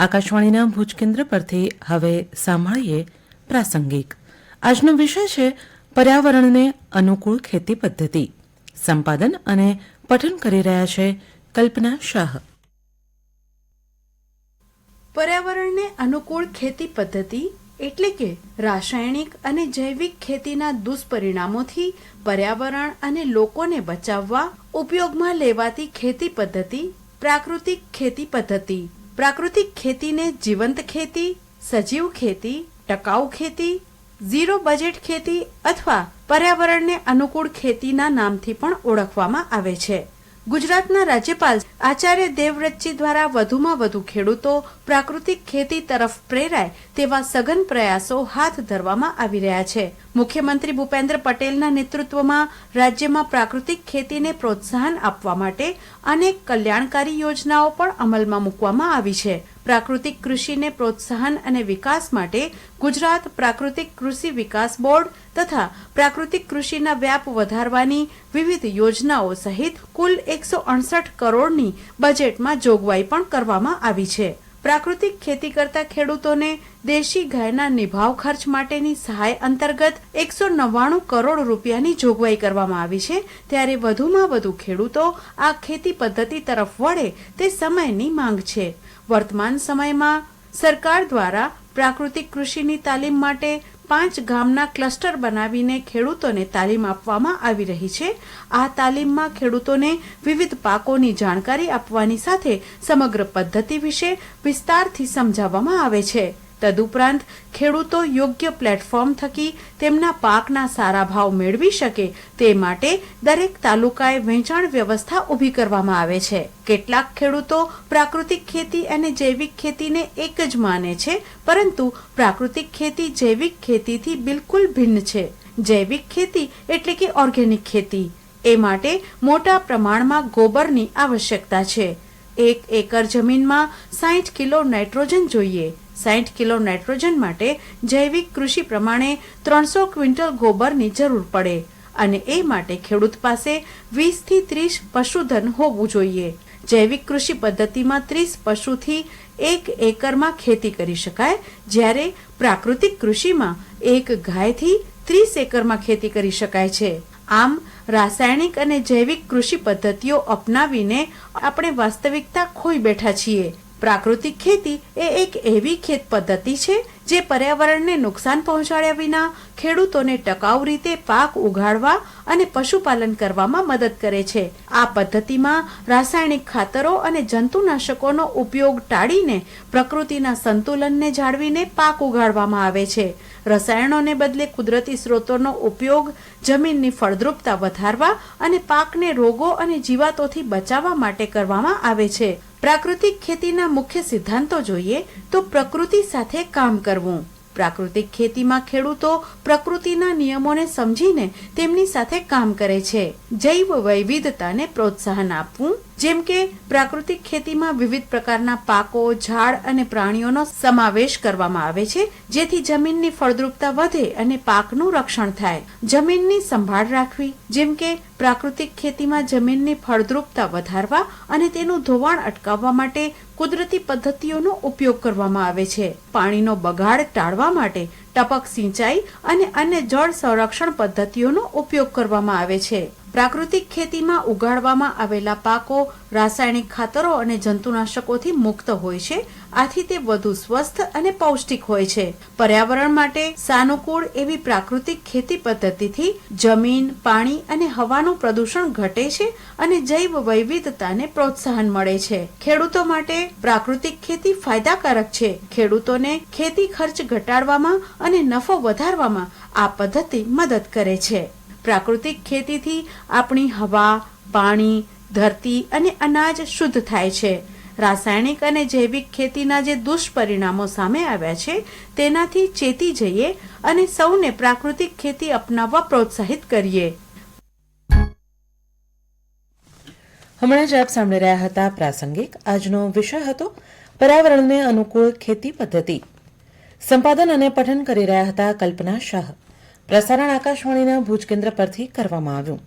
આકાશવાણીના ભુજ કેન્દ્ર પરથી હવે સાંભળીએ પ્રાસંગિક. આજનો વિષય છે પર્યાવરણને અનુકૂળ ખેતી પદ્ધતિ. સંપાદન અને પઠન કરી રહ્યા છે કલ્પના શાહ. પર્યાવરણને અનુકૂળ ખેતી પદ્ધતિ એટલે કે રાસાયણિક અને જૈવિક ખેતીના દુષ્પરિણામોથી પર્યાવરણ અને લોકોને બચાવવા ઉપયોગમાં લેવાતી ખેતી પદ્ધતિ, પ્રાકૃતિક ખેતી પદ્ધતિ. પ્રાકૃતિક ખેતીને જીવંત ખેતી, સજીવ ખેતી, ટકાઉ ખેતી, ઝીરો બજેટ ખેતી અથવા પર્યાવરણને અનુકૂળ ખેતીના નામથી પણ ઓળખવામાં આવે છે. ગુજરાતના રાજ્યપાલ આચાર્ય દેવવ્રતજી દ્વારા વધુમાં વધુ ખેડૂતો પ્રાકૃતિક ખેતી તરફ પ્રેરાય તેવા સઘન પ્રયાસો હાથ ધરવામાં આવી રહ્યા છે. મુખ્યમંત્રી ભૂપેન્દ્ર પટેલના નેતૃત્વમાં રાજ્યમાં પ્રાકૃતિક ખેતીને પ્રોત્સાહન આપવા માટે અનેક કલ્યાણકારી યોજનાઓ પણ અમલમાં મૂકવામાં આવી છે. પ્રાકૃતિક કૃષિને પ્રોત્સાહન અને વિકાસ માટે ગુજરાત પ્રાકૃતિક કૃષિ વિકાસ બોર્ડ તથા પ્રાકૃતિક કૃષિના વ્યાપ વધારવાની વિવિધ યોજનાઓ સહિત કુલ એકસો અડસઠ કરોડની બજેટમાં જોગવાઈ પણ કરવામાં આવી છે. પ્રાકૃતિક ખેતી કરતા ખેડૂતોને દેશી ગાયના નિભાવ ખર્ચ માટેની સહાય અંતર્ગત એકસો નવ્વાણું કરોડ રૂપિયાની જોગવાઈ કરવામાં આવી છે. ત્યારે વધુમાં વધુ ખેડૂતો આ ખેતી પદ્ધતિ તરફ વળે તે સમયની માંગ છે. વર્તમાન સમયમાં સરકાર દ્વારા પ્રાકૃતિક કૃષિની તાલીમ માટે પાંચ ગામના ક્લસ્ટર બનાવીને ખેડૂતોને તાલીમ આપવામાં આવી રહી છે. આ તાલીમમાં ખેડૂતોને વિવિધ પાકોની જાણકારી આપવાની સાથે સમગ્ર પદ્ધતિ વિશે વિસ્તારથી સમજાવવામાં આવે છે. તદુપરાંત ખેડૂતો યોગ્ય પ્લેટફોર્મ થકી તેમના પાકના સારા ભાવ મેળવી શકે તે માટે દરેક તાલુકાએ વેચાણ વ્યવસ્થા ઊભી કરવામાં આવે છે. કેટલાક ખેડૂતો પ્રાકૃતિક ખેતી અને જૈવિક ખેતીને એક જ માને છે, પરંતુ પ્રાકૃતિક ખેતી જૈવિક ખેતીથી બિલકુલ ભિન્ન છે. જૈવિક ખેતી એટલે કે ઓર્ગેનિક ખેતી. એ માટે મોટા પ્રમાણમાં ગોબરની આવશ્યકતા છે. એક એકર જમીનમાં સાઠ કિલો નાઇટ્રોજન જોઈએ. સાઠ કિલો નાઇટ્રોજન માટે જૈવિક કૃષિ પ્રમાણે ત્રણસો ક્વિન્ટલ ગોબરની જરૂર પડે અને એ માટે ખેડૂત પાસે વીસથી ત્રીસ પશુધન હોવું જોઈએ. જૈવિક કૃષિ પદ્ધતિમાં ત્રીસ પશુથી એક એકરમાં ખેતી કરી શકાય, જ્યારે પ્રાકૃતિક કૃષિમાં એક ગાયથી ત્રીસ એકરમાં ખેતી કરી શકાય છે. આમ, રાસાયણિક અને જૈવિક કૃષિ પદ્ધતિઓ અપનાવીને આપણે વાસ્તવિકતા ખોઈ બેઠા છીએ. પ્રાકૃતિક ખેતી એ એક એવી ખેત પદ્ધતિ છે જે પર્યાવરણને નુકસાન પહોંચાડ્યા વિના ખેડૂતોને ટકાઉ રીતે પાક ઉગાડવા અને પશુપાલન કરવામાં મદદ કરે છે. આ પદ્ધતિમાં રાસાયણિક ખાતરો અને જંતુનાશકોનો ઉપયોગ ટાળીને પ્રકૃતિના સંતુલનને જાળવીને પાક ઉગાડવામાં આવે છે. રસાયણોને બદલે કુદરતી સ્ત્રોતોનો ઉપયોગ જમીનની ફળદ્રુપતા વધારવા અને પાકને રોગો અને જીવાતોથી બચાવવા માટે કરવામાં આવે છે. પ્રાકૃતિક ખેતીના મુખ્ય સિદ્ધાંતો જોઈએ તો પ્રકૃતિ સાથે કામ કરવું. પ્રાકૃતિક ખેતીમાં ખેડૂતો પ્રકૃતિના નિયમોને સમજીને તેમની સાથે કામ કરે છે. જૈવ વૈવિધતાને પ્રોત્સાહન આપવું જેમ કે પ્રાકૃતિક ખેતીમાં વિવિધ પ્રકારના પાકો, ઝાડ અને પ્રાણીઓનો સમાવેશ કરવામાં આવે છે, જેથી જમીનની ફળદ્રુપતા વધે અને પાકનું રક્ષણ થાય. જમીનની સંભાળ રાખવી, જેમ કે પ્રાકૃતિક ખેતીમાં જમીનની ફળદ્રુપતા વધારવા અને તેનું ધોવાણ અટકાવવા માટે કુદરતી પદ્ધતિઓનો ઉપયોગ કરવામાં આવે છે. પાણીનો બગાડ ટાળવા માટે ટપક સિંચાઈ અને અન્ય જળ સંરક્ષણ પદ્ધતિઓનો ઉપયોગ કરવામાં આવે છે. પ્રાકૃતિક ખેતીમાં ઉગાડવામાં આવેલા પાકો રાસાયણિક ખાતરો અને જંતુનાશકોથી મુક્ત હોય છે. આથી તે વધુ સ્વસ્થ અને પૌષ્ટિક હોય છે. પર્યાવરણ માટે સાનુકૂળ એવી પ્રાકૃતિક ખેતી પદ્ધતિથી જમીન, પાણી અને હવાનું પ્રદૂષણ ઘટે છે અને જૈવ વૈવિધતાને પ્રોત્સાહન મળે છે. ખેડૂતો માટે પ્રાકૃતિક ખેતી ફાયદાકારક છે. ખેડૂતોને ખેતી ખર્ચ ઘટાડવામાં અને નફો વધારવામાં આ પદ્ધતિ મદદ કરે છે. પ્રાકૃતિક ખેતીથી આપણી હવા, પાણી, ધરતી અને અનાજ શુદ્ધ થાય છે. રાસાયણિક અને જૈવિક ખેતીના જે દુષ્પરિણામો સામે આવ્યા છે, તેનાથી ચેતી જઈએ અને સૌને પ્રાકૃતિક ખેતી અપનાવવા પ્રોત્સાહિત કરીએ. હમણાં જ આપ સાંભળી રહ્યા હતા પ્રાસંગિક. આજનો વિષય હતો પર્યાવરણને અનુકૂળ ખેતી પદ્ધતિ. સંપાદન અને પઠન કરી રહ્યા હતા કલ્પના શાહ. પ્રસારણ આકાશવાણીના ભુજ કેન્દ્ર પરથી કરવામાં આવ્યું.